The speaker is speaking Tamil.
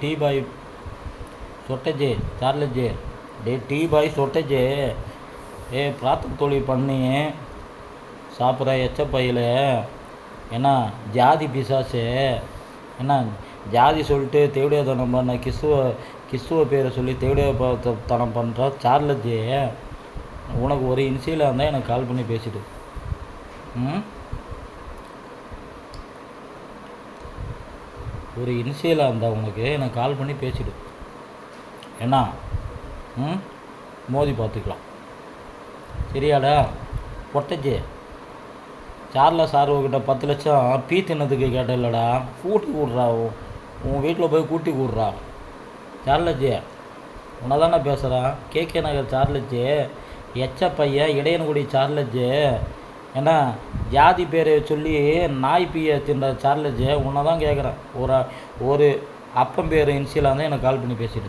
Tea boy சொட்டஜே சார்லஜே. டே டீ பாய் சொட்டஜே. ஏ பிராத்தம் தொழில் பண்ணி சாப்பிட்ற எச்ச பையில். என்ன ஜாதி பிசாசு. என்ன ஜாதி சொல்லிட்டு தேவடியாதனம் பண்ண கிறிஸ்துவ கிறிஸ்துவ பேரை சொல்லி தேவடியா தனம் பண்ணுற சார்லஜே. உனக்கு ஒரு இன்சியலாக இருந்தால் எனக்கு கால் பண்ணி பேசிட்டு ம்? ஒரு இனிஷியலாக இருந்தால் உனக்கு எனக்கு கால் பண்ணி பேசிடு. என்ன ம் மோதி பார்த்துக்கலாம். சரியாடா? பொட்டச்சி. சார்ல சார் கிட்ட பத்து லட்சம் பீ தின்னதுக்கு கேட்டல்லடா? கூட்டி கூடுறா உன் உன் வீட்டில் போய் கூட்டி கூடுறா. சார்லஜி உன்னை தானே பேசுகிறான் கே கே நகர் சார்லஜி எச்ச பையன் இடையன்குடி சார்லஜி ஏன்னா ஜாதி பேரை சொல்லி நாய் பீய தின்ற சார்லஜி உன்னை தான் கேட்குறேன் ஒரு ஒரு அப்பம் பேர் இன்சியலாக இருந்தால் எனக்கு கால் பண்ணி பேசிடு.